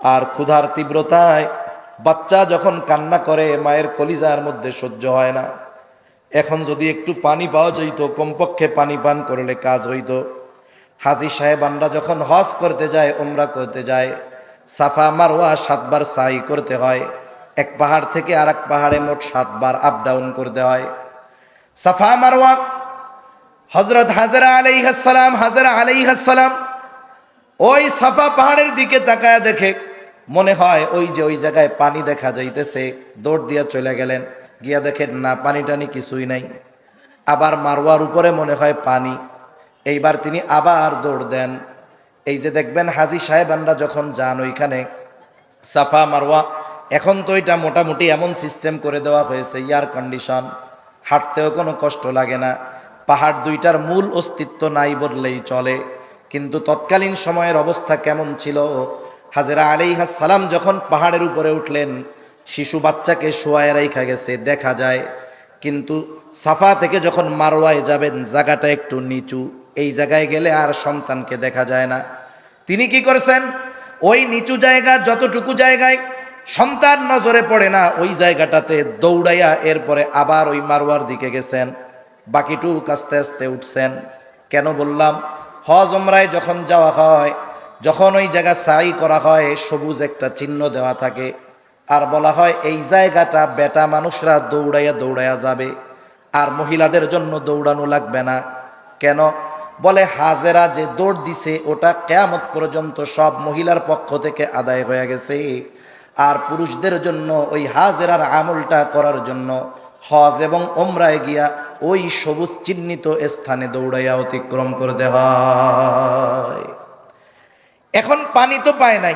আর ক্ষুধার তীব্রতায় বাচ্চা যখন কান্না করে, মায়ের কলিজার মধ্যে সহ্য হয় না। এখন যদি একটু পানি পাওয়া যাইতো, কমপক্ষে পানি পান করলে কাজ হইতো। হাজি সাহেবানরা যখন হজ করতে যায় ওমরা করতে যায়, সাফা মারোয়া সাতবার সাই করতে হয়। এক পাহাড় থেকে আর এক পাহাড়ে মোট সাতবার আপ ডাউন করতে হয়। সাফা মারোয়া হজরত হাজারা আলাইহাসালাম হাজারা আলাইহাসালাম ওই সাফা পাহাড়ের দিকে তাকায় দেখে মনে হয় ওই যে ওই জায়গায় পানি দেখা যাইতেছে, দৌড় দিয়া চলে গেলেন। গিয়া দেখেন, না পানি টানি কিছুই নাই। আবার মারোয়ার উপরে মনে হয় পানি। এইবার তিনি আবার দৌড় দেন। এই যে দেখবেন, হাজি সাহেবানরা যখন যান ওইখানে, সাফা, মারওয়া, এখন তো এটা মোটামুটি এমন সিস্টেম করে দেওয়া হয়েছে, এয়ার কন্ডিশন। হাঁটতেও কোনো কষ্ট লাগে না। পাহাড় দুইটার মূল অস্তিত্ব নাই বললেই চলে। কিন্তু তৎকালীন সময়ের অবস্থা কেমন ছিল? হাজেরা সালাম যখন পাহাড়ের উপরে উঠলেন, শিশু বাচ্চাকে শোয়ায় রাইখা গেছে, দেখা যায়। কিন্তু সাফা থেকে যখন মারোয়ায় যাবেন, জায়গাটা একটু নিচু। এই জায়গায় গেলে আর সন্তানকে দেখা যায় না। তিনি কি করেছেন? ওই নিচু জায়গা, যতটুকু জায়গায় সন্তান নজরে পড়ে না, ওই জায়গাটাতে দৌড়াইয়া এরপরে আবার ওই মারোয়ার দিকে গেছেন। বাকিটুক আস্তে আস্তে উঠছেন। কেন বললাম? হজ ওমরায় যখন যাওয়া হয়, যখন ওই জায়গা সাই করা হয়, সবুজ একটা চিহ্ন দেওয়া থাকে। আর বলা হয়, এই জায়গাটা বেটা মানুষরা দৌড়াইয়া দৌড়াইয়া যাবে, আর মহিলাদের জন্য দৌড়ানো লাগবে না। কেন? বলে, হাজেরা যে দৌড় দিছে, ওটা কেয়ামত পর্যন্ত সব মহিলার পক্ষ থেকে আদায় হয়ে গেছে। আর পুরুষদের জন্য ওই হাজেরার আমলটা করার জন্য হজ এবং ওমরায় গিয়া ওই সবুজ চিহ্নিত স্থানে দৌড়াইয়া অতিক্রম করতে হয়। এখন পানি তো পায় নাই।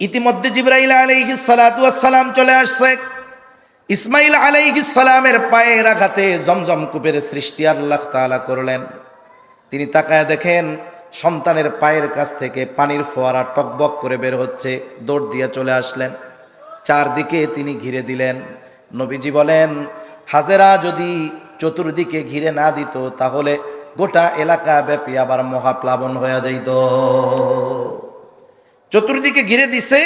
ইতিমধ্যে জিব্রাইল আলাইহি সালাম চলে আসছে। ইসমাইল আলাইহি সালামের পায়ের আঘাতে জমজম কূপের সৃষ্টি আল্লাহ তাআলা করলেন। তিনি তাকায় দেখেন, সন্তানের পায়ের কাছ থেকে পানির ফোয়ারা টকবক করে বের হচ্ছে, দৌড় দিয়ে চলে আসলেন। চারদিকে তিনি ঘিরে দিলেন। নবীজি বলেন, হাজেরা যদি চতুর্দিকে ঘিরে না দিত, তাহলে গোটা এলাকা ব্যাপী আবার মহাপ্লাবন হয়ে যাইত। চতুর্দিকে ঘিরে দিছে,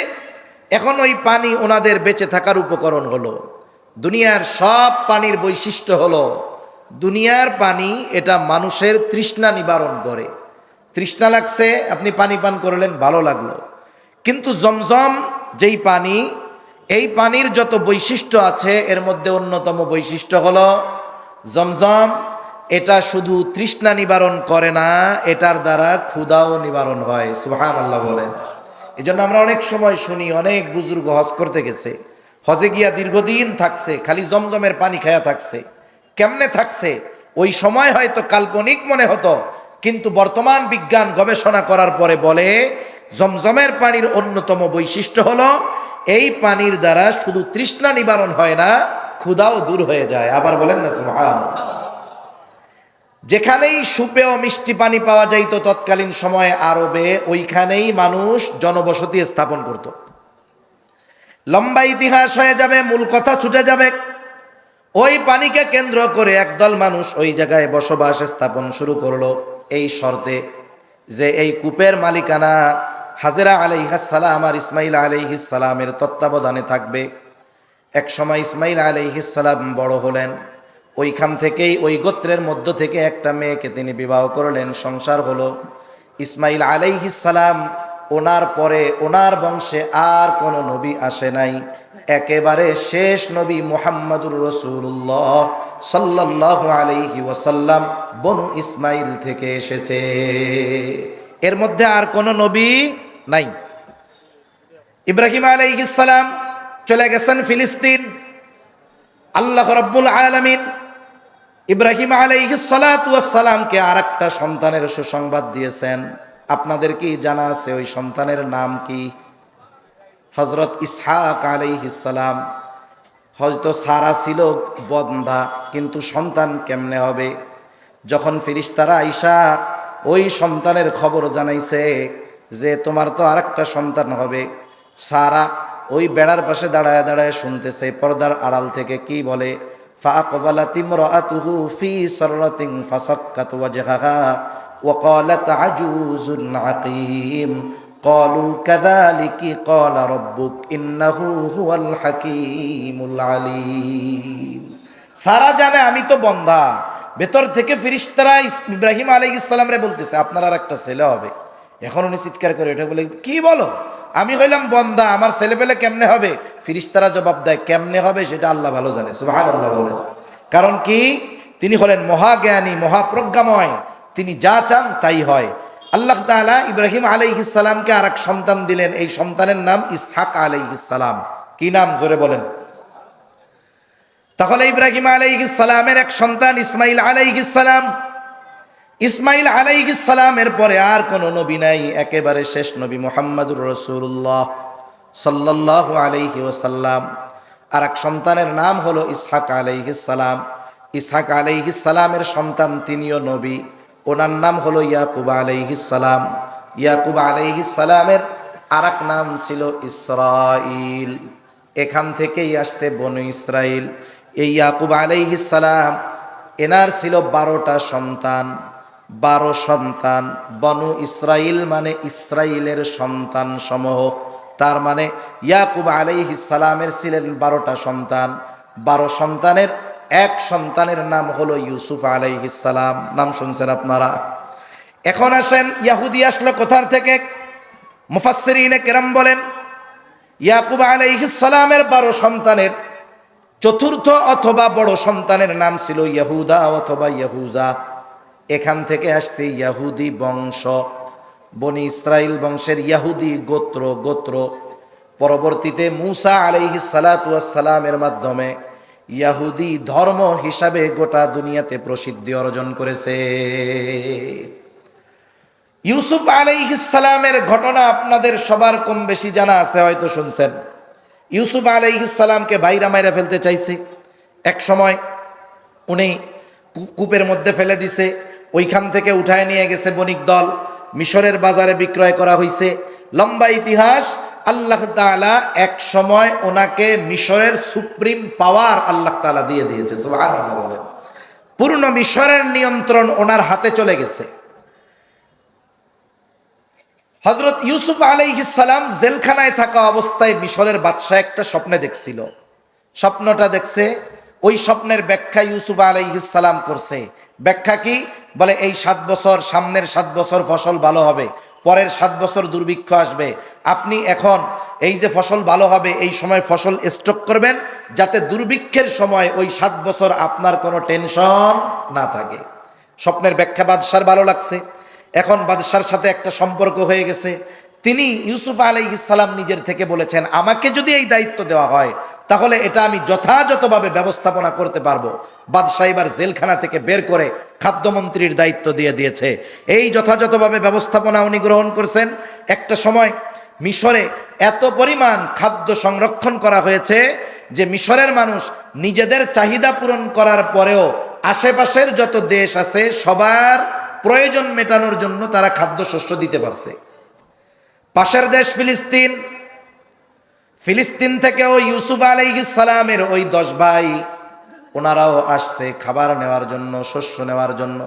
এখন ওই পানি ওনাদের বেঁচে থাকার উপকরণ হলো। দুনিয়ার সব পানির বৈশিষ্ট্য হলো, দুনিয়ার পানি এটা মানুষের তৃষ্ণা নিবারণ করে। তৃষ্ণা লাগছে, আপনি পানি পান করলেন, ভালো লাগল। কিন্তু জমজম যেই পানি এই পানির যত বৈশিষ্ট্য আছে, এর মধ্যে অন্যতম বৈশিষ্ট্য হল জমজম। এটা শুধু তৃষ্ণা নিবারণ করে না, এটার দ্বারা ক্ষুদাও নিবারণ হয় সুহান আল্লাহ বলেন। এই জন্য আমরা অনেক সময় শুনি, অনেক বুজুর্গ হজ করতে গেছে, হজে গিয়া দীর্ঘদিন থাকছে, খালি জমজমের পানি খায়া থাকছে, কেমনে থাকছে? ওই সময় হয়তো কাল্পনিক মনে হতো, কিন্তু বর্তমান বিজ্ঞান গবেষণা করার পরে বলে, জমজমের পানির অন্যতম বৈশিষ্ট্য হলো এই পানির দ্বারা শুধু তৃষ্ণা নিবারণ হয় না, ক্ষুধাও দূর হয়ে যায়। আবার বলেন না সুবহান যেখানেই সুপেয় মিষ্টি পানি পাওয়া যাইত তৎকালীন সময়ে আরবে, ওইখানেই মানুষ জনবসতি স্থাপন করত। লম্বা ইতিহাস হয়ে যাবে, মূল কথা ছুটে যাবে। ওই পানিকে কেন্দ্র করে একদল মানুষ ওই জায়গায় বসবাস স্থাপন শুরু করল। এই শর্তে যে এই কূপের মালিকানা হাজেরা আলাইহাসালাম আর ইসমাইল আলাইহিসালামের তত্ত্বাবধানে থাকবে। এক সময় ইসমাইল আলাইহিসালাম বড় হলেন। ওইখান থেকেই ওই গোত্রের মধ্য থেকে একটা মেয়েকে তিনি বিবাহ করলেন, সংসার হলো। ইসমাইল আলাইহিসালাম ওনার পরে ওনার বংশে আর কোনো নবী আসে নাই। একেবারে শেষ নবী মোহাম্মদুর রসুল্লাহ সাল্লাহ আলাইহি ওয়াসাল্লাম বনু ইসমাইল থেকে এসেছে। এর মধ্যে আর কোনো নবী নাই। ইব্রাহিম আলাইহিসালাম চলে গেছেন ফিলিস্তিন। আল্লাহ রব্বুল আলমিন ইব্রাহিম আলাইহিসালামকে আর একটা সন্তানের সুসংবাদ দিয়েছেন। আপনাদের কি জানা আছে ওই সন্তানের নাম কি? হজরত ইসহাক আলাইহিসালাম হয়তো সারা ছিল বন্ধা, কিন্তু সন্তান কেমনে হবে? যখন ফিরিস্তারা আইসা ওই সন্তানের খবর জানাইছে যে তোমার তো আরেকটা সন্তান হবে সারা ওই বেড়ার পাশে দাঁড়ায় দাঁড়ায় শুনতেছে পর্দার আড়াল থেকে কি বলে فأقبلت امرأته في سرة فسكت وجهها وقالت عجوز عقيم قالوا كذلك قال ربك إنه هو الحكيم العليم সারা জানে আমি তো বন্ধা ভেতর থেকে ফিরিস্তারা ইস- ইব্রাহিম আলী ইসলাম রে বলতেছে আপনার আর একটা ছেলে হবে এখন উনি চিৎকার করে, এটা বলে, কি বলো? আমি হইলাম বন্ধা আমার ছেলে পেলে কেমনে হবে? ফিরিস্তারা জবাব দেয়, কেমনে হবে সেটা আল্লাহ ভালো জানে সুবাহ আল্লাহ বলেন কারণ কি? তিনি হলেন মহাজ্ঞানী, মহাপ্রজ্ঞাময়, তিনি যা চান তাই হয়। আল্লাহ তাআলা ইব্রাহিম আলাইহিসসালামকে আর এক সন্তান দিলেন, এই সন্তানের নাম ইসহাক আলাইহিসসালাম কি নাম? জোরে বলেন। তাহলে ইব্রাহিম আলাইহিসসালামের এক সন্তান ইসমাইল আলাইহিসসালাম ইসমাইল আলাইহিসসালামের পরে আর কোনো নবী নাই, একেবারে শেষ নবী মোহাম্মদুর রসুল্লাহ সাল্লাল্লাহু আলাইহি ওসাল্লাম আর এক সন্তানের নাম হলো ইসহাক আলাইহিসসালাম ইসহাক আলাইহিসসালামের সন্তান তিনিও নবী। ওনার নাম হলো ইয়াকুব আলাইহিসসালাম ইয়াকুব আলাইহিসসালামের আর এক নাম ছিল ইসরাইল এখান থেকেই আসছে বনু ইসরাইল এই ইয়াকুব আলাইহিসসালাম এনার ছিল বারোটা সন্তান। বারো সন্তান, বনু ইসরাইল মানে ইসরাইলের সন্তান সমূহ তার মানে ইয়াকুব আলাইহিসসালামের ছিলেন বারোটা সন্তান। বারো সন্তানের, এক সন্তানের নাম হলো ইউসুফ আলাইহিসসালাম নাম শুনছেন আপনারা? এখন আসেন, ইয়াহুদি আসলো কোথার থেকে? মুফাসসিরিনে কেরাম বলেন, ইয়াকুব আলাইহিসসালামের বারো সন্তানের, চতুর্থ অথবা বড় সন্তানের নাম ছিল ইয়াহুদা অথবা ইয়াহুজা। এখান থেকে আসছে ইয়াহুদি বংশ। বনি ইসরাইল বংশের ইয়াহুদি গোত্র গোত্র। পরবর্তীতে মুসা আলাইহি সালামের মাধ্যমে ইয়াহুদি ধর্ম হিসাবে গোটা দুনিয়াতে প্রসিদ্ধি অর্জন করেছে। ইউসুফ আলাইহিসালামের ঘটনা আপনাদের সবার কম বেশি জানা আছে, হয়তো শুনছেন। ইউসুফ আলাইহিসালামকে ভাইরা মাইরা ফেলতে চাইছে। এক সময় উনি কূপের মধ্যে ফেলে দিছে। ওইখান থেকে উঠায় নিয়ে গেছে বণিক দল। মিশরের বাজারে বিক্রয় করা হয়েছে লম্বা ইতিহাস, আল্লাহ তাআলা এক সময় ওনাকে মিশরের সুপ্রিম পাওয়ার আল্লাহ তাআলা দিয়ে দিয়েছে বলেন। পূর্ণ মিশরের নিয়ন্ত্রণ ওনার হাতে চলে গেছে। হজরত ইউসুফ আলাইহিসালাম জেলখানায় থাকা অবস্থায় মিশরের বাদশাহ একটা স্বপ্নে দেখছিল। স্বপ্নটা দেখছে, ওই স্বপ্নের ব্যাখ্যা ইউসুফ আলাইহিসালাম করছে। ব্যাখ্যা কি? বলে, এই সাত বছর, সামনের সাত বছর ফসল ভালো হবে, পরের সাত বছর দুর্ভিক্ষ আসবে। আপনি এখন এই যে ফসল ভালো হবে, এই সময় ফসল স্টক করবেন, যাতে দুর্ভিক্ষের সময় ওই সাত বছর আপনার কোনো টেনশন না থাকে। স্বপ্নের ব্যাখ্যা বাদশার ভালো লাগছে। এখন বাদশার সাথে একটা সম্পর্ক হয়ে গেছে। তিনি ইউসুফ আলাইহিসাল্লাম নিজের থেকে বলেছেন, আমাকে যদি এই দায়িত্ব দেওয়া হয় তাহলে এটা আমি যথাযথভাবে ব্যবস্থাপনা করতে পারব। বাদশাহ এবার জেলখানা থেকে বের করে খাদ্যমন্ত্রীর দায়িত্ব দিয়ে দিয়েছে। এই যথাযথভাবে ব্যবস্থাপনা উনি গ্রহণ করছেন। একটা সময় মিশরে এত পরিমাণ খাদ্য সংরক্ষণ করা হয়েছে যে মিশরের মানুষ নিজেদের চাহিদা পূরণ করার পরেও আশেপাশের যত দেশ আছে, সবার প্রয়োজন মেটানোর জন্য তারা খাদ্যশস্য দিতে পারছে। পাশের দেশ ফিলিস্তিন ফিলিস্তিন থেকে ওই ইউসুফ সালামের ওই দশ ভাই, ওনারাও আসছে খাবার নেওয়ার জন্য, শস্য নেওয়ার জন্য।